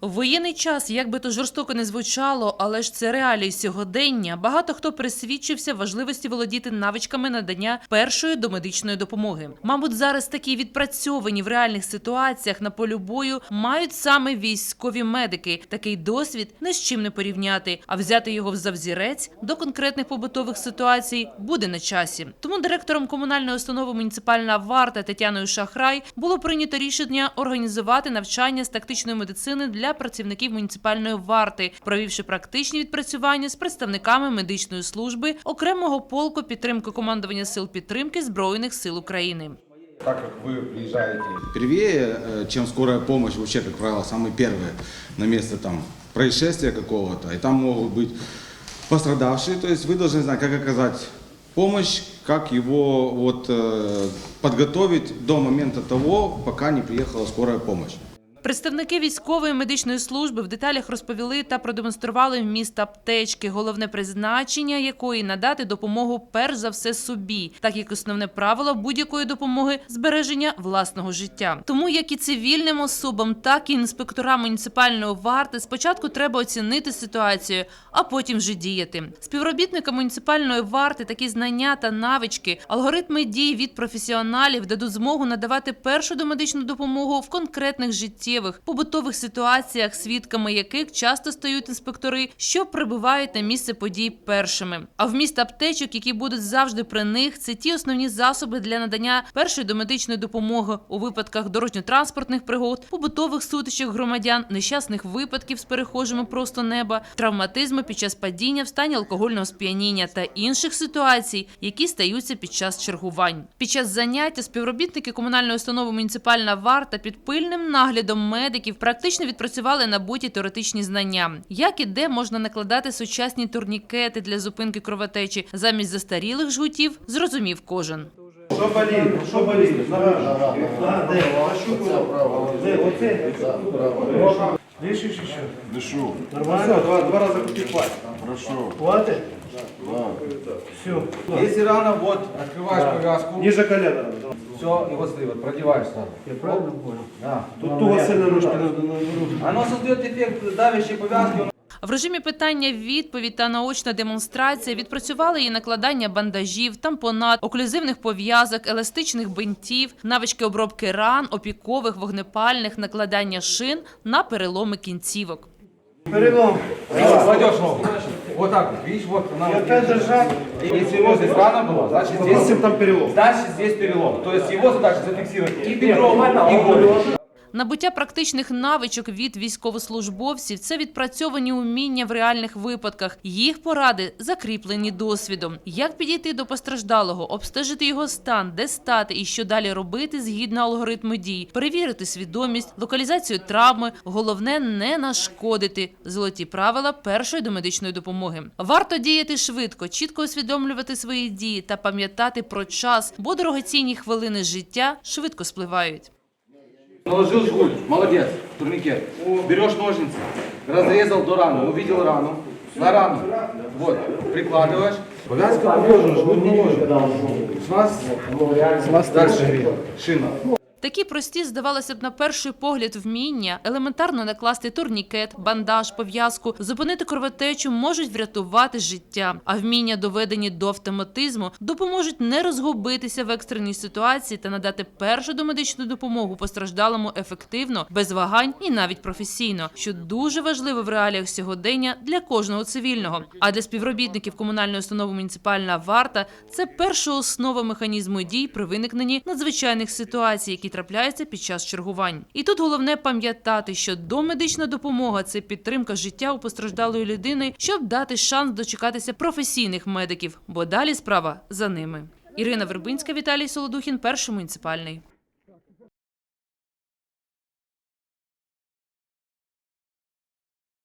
Воєнний час, як би то жорстоко не звучало, але ж це реалії сьогодення. Багато хто присвідчився важливості володіти навичками надання першої домедичної допомоги. Мабуть, зараз такі відпрацьовані в реальних ситуаціях на полю бою мають саме військові медики. Такий досвід не з чим не порівняти, а взяти його в завзірець до конкретних побутових ситуацій буде на часі. Тому директором комунальної установи муніципальна варта Тетяною Шахрай було прийнято рішення організувати навчання з тактичної медицини для працівників муніципальної варти, провівши практичні відпрацювання з представниками медичної служби окремого полку підтримки командування сил підтримки збройних сил України. Так как вы приезжаете Первее, э, чем скорая помощь, вообще, как правило, самые первые на место там происшествия какого-то, и там могут быть пострадавшие, то есть вы должны знать, как оказать помощь, как его вот, э, подготовить до момента того, пока не приехала скорая помощь. Представники військової медичної служби в деталях розповіли та продемонстрували вміст аптечки, головне призначення якої надати допомогу перш за все собі, так як основне правило будь-якої допомоги збереження власного життя. Тому як і цивільним особам, так і інспекторам муніципальної варти спочатку треба оцінити ситуацію, а потім вже діяти. Співробітникам муніципальної варти такі знання та навички, алгоритми дій від професіоналів дадуть змогу надавати першу домедичну допомогу в конкретних життєвих побутових ситуаціях, свідками яких часто стають інспектори, що прибувають на місце подій першими. А вміст аптечок, які будуть завжди при них, це ті основні засоби для надання першої домедичної допомоги у випадках дорожньо-транспортних пригод, побутових сутичок громадян, нещасних випадків з перехожими просто неба, травматизму під час падіння в стані алкогольного сп'яніння та інших ситуацій, які стаються під час чергувань. Під час заняття співробітники комунальної установи муніципальна варта під пильним наглядом медиків практично відпрацювали набуті теоретичні знання, як і де можна накладати сучасні турнікети для зупинки кровотечі замість застарілих жгутів, зрозумів кожен. Що болить? Що болить? А, де? Де? Оце? Дишиш ще? дышу. Нормально? Два, два рази купіпати. Хорошо. Хватить? Все. Если рано, вот, открываешь повязку, Ніже колена. Все, и вот смотри, вот продеваешь сразу. Я правильно понял? Да. Тут туго сильно ножки надо. Оно создает эффект давящей повязки, В режимі питання відповідь та наочна демонстрація відпрацювали і накладання бандажів, тампонад, оклюзивних пов'язок, еластичних бинтів, навички обробки ран, опікових, вогнепальних, накладання шин на переломи кінцівок. Перелом. кладешь ногу. Вот так вот, видишь, вот она. Вот опять. Если его здесь рано было, значит здесь, там перелом. значит здесь перелом. То есть его задача зафиксировать и бедро, и голову. Набуття практичних навичок від військовослужбовців це відпрацьовані уміння в реальних випадках. Їх поради закріплені досвідом. Як підійти до постраждалого, обстежити його стан, де стати і що далі робити згідно алгоритму дій, перевірити свідомість, локалізацію травми. Головне не нашкодити. Золоті правила першої домедичної допомоги. Варто діяти швидко, чітко усвідомлювати свої дії та пам'ятати про час, бо дорогоцінні хвилини життя швидко спливають. Наложил жгут, молодец, турникет. Берешь ножницы, разрезал до раны, увидел рану, на рану, вот, прикладываешь. Повязка положена, жгут наложен. С нас, с нас дальше шина. Такі прості, здавалося б, на перший погляд вміння елементарно накласти турнікет, бандаж, пов'язку, зупинити кровотечу можуть врятувати життя. А вміння, доведені до автоматизму, допоможуть не розгубитися в екстреній ситуації та надати першу домедичну допомогу постраждалому ефективно, без вагань і навіть професійно, що дуже важливо в реаліях сьогодення для кожного цивільного. А для співробітників комунальної установи муніципальна варта це перша основа механізму дій при виникненні надзвичайних ситуацій, які трапляються під час чергувань. І тут головне пам'ятати, що домедична допомога це підтримка життя у постраждалої людини, щоб дати шанс дочекатися професійних медиків, бо далі справа за ними. Ірина Вербинська, Віталій Солодухін, перший муніципальний.